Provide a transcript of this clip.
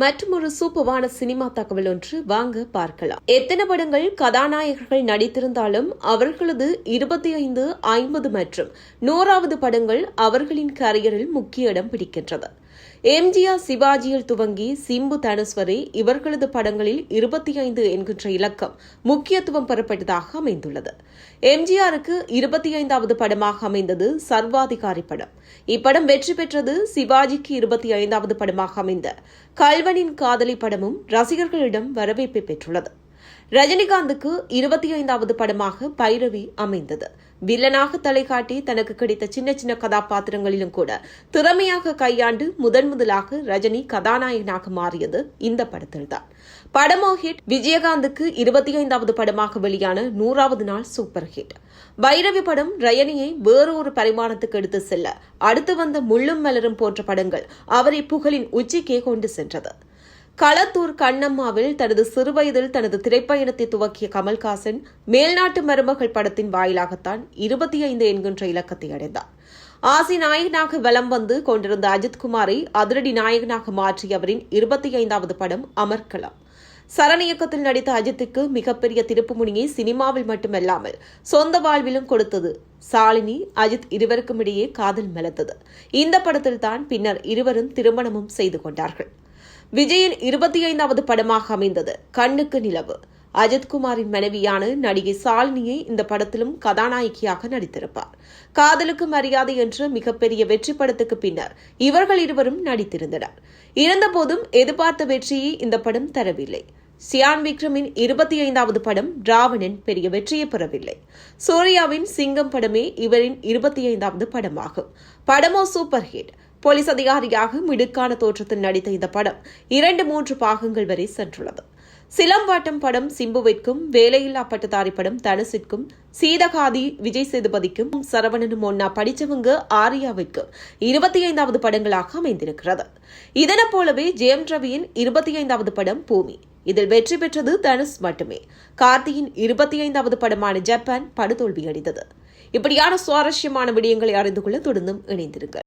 மற்றும் ஒரு சூப்பரான சினிமா தகவல் ஒன்று வாங்க பார்க்கலாம். எத்தனை படங்கள் கதாநாயகர்கள் நடித்திருந்தாலும் அவர்களது இருபத்தி ஐந்து ஐம்பது மற்றும் நூறாவது படங்கள் அவர்களின் கரியரில் முக்கிய இடம் பிடிக்கின்றது. எம்ஜிஆர் சிவாஜியில் துவங்கி சிம்பு தனுஸ்வரி இவர்களது படங்களில் இருபத்தி ஐந்து என்கின்ற இலக்கம் முக்கியத்துவம் பெறப்பட்டதாக அமைந்துள்ளது. எம்ஜிஆருக்கு இருபத்தி ஐந்தாவது படமாக அமைந்தது சர்வாதிகாரி படம். இப்படம் வெற்றி பெற்றது சிவாஜிக்கு இருபத்தி ஐந்தாவது படமாக அமைந்த கல்வனின் காதலி படமும் ரசிகர்களிடம் வரவேற்பை பெற்றுள்ளது. ரஜினிகாந்துக்கு இருபத்தி ஐந்தாவது படமாக பைரவி அமைந்தது. வில்லனாக தலை காட்டி தனக்கு கிடைத்த சின்ன சின்ன கதாபாத்திரங்களிலும் கூட திறமையாக கையாண்டு முதன் முதலாக ரஜினி கதாநாயகனாக மாறியது இந்த படத்தில்தான். படமோ ஹிட் விஜயகாந்துக்கு இருபத்தி ஐந்தாவது படமாக வெளியான நூறாவது நாள் சூப்பர் ஹிட். பைரவி படம் ரயனியை ஒரு பரிமாணத்துக்கு எடுத்து செல்ல அடுத்து வந்த முள்ளும் மலரும் போன்ற படங்கள் அவரை புகழின் உச்சிக்கே கொண்டு சென்றது. களத்தூர் கண்ணம்மாவில் தனது சிறுவயதில் தனது திரைப்பயணத்தை துவக்கிய கமல்ஹாசன் மேல்நாட்டு மருமகள் படத்தின் வாயிலாகத்தான் இருபத்தி ஐந்து என்கின்ற இலக்கத்தை அடைந்தார். ஆசி நாயகனாக வலம் வந்து கொண்டிருந்த அஜித்குமாரை அதிரடி நாயகனாக மாற்றிய அவரின் இருபத்தி ஐந்தாவது படம் அமர்கலம் சரண் இயக்கத்தில் நடித்த அஜித்துக்கு மிகப்பெரிய திருப்புமுனியை சினிமாவில் மட்டுமல்லாமல் சொந்த வாழ்விலும் கொடுத்தது சாலினி அஜித் இருவருக்கும் இடையே காதல் மலர்ந்தது. இந்த படத்தில் தான் பின்னர் இருவரும் திருமணமும் செய்து கொண்டார்கள். விஜயின் இருபத்தி ஐந்தாவது படமாக அமைந்தது. கண்ணுக்கு நிலவு. அஜித்குமாரின் மனைவியான நடிகை சாலினியை இந்த படத்திலும் கதாநாயகியாக நடித்திருப்பார். காதலுக்கு மரியாதை என்ற மிகப்பெரிய வெற்றி படத்துக்கு பின்னர் இவர்கள் இருவரும் நடித்திருந்தனர். இருந்தபோதும் எதிர்பார்த்த வெற்றியை இந்த படம் தரவில்லை. சியான் விக்ரமின் இருபத்தி ஐந்தாவது படம் ராவணன் பெரிய வெற்றியை பெறவில்லை. சூர்யாவின் சிங்கம் படமே இவரின் இருபத்தி ஐந்தாவது படமாகும். படமோ சூப்பர் ஹிட். போலீஸ் அதிகாரியாக மிடுக்கான தோற்றத்தில் நடித்த இந்த படம் இரண்டு மூன்று பாகங்கள் வரை சென்றுள்ளது. சிலம்பாட்டம் படம் சிம்புவிற்கும் வேலையில்லா பட்டதாரி படம் தனுசிற்கும் சீதகாதி விஜய் சேதுபதிக்கும் சரவணனும் ஒன்னா படித்தவங்க ஆரியாவிற்கும் இருபத்தி ஐந்தாவது படங்களாக அமைந்திருக்கிறது. இதன போலவே ஜெயம் ரவியின் இருபத்தி ஐந்தாவது படம் பூமி. இதில் வெற்றி பெற்றது தனுஷ் மட்டுமே. கார்த்தியின் இருபத்தி ஐந்தாவது படமான ஜப்பான் படுதோல்வியடைந்தது. இப்படியான சுவாரஸ்யமான விடயங்களை அறிந்து கொள்ள தொடர்ந்தும் இணைந்திருங்கள்.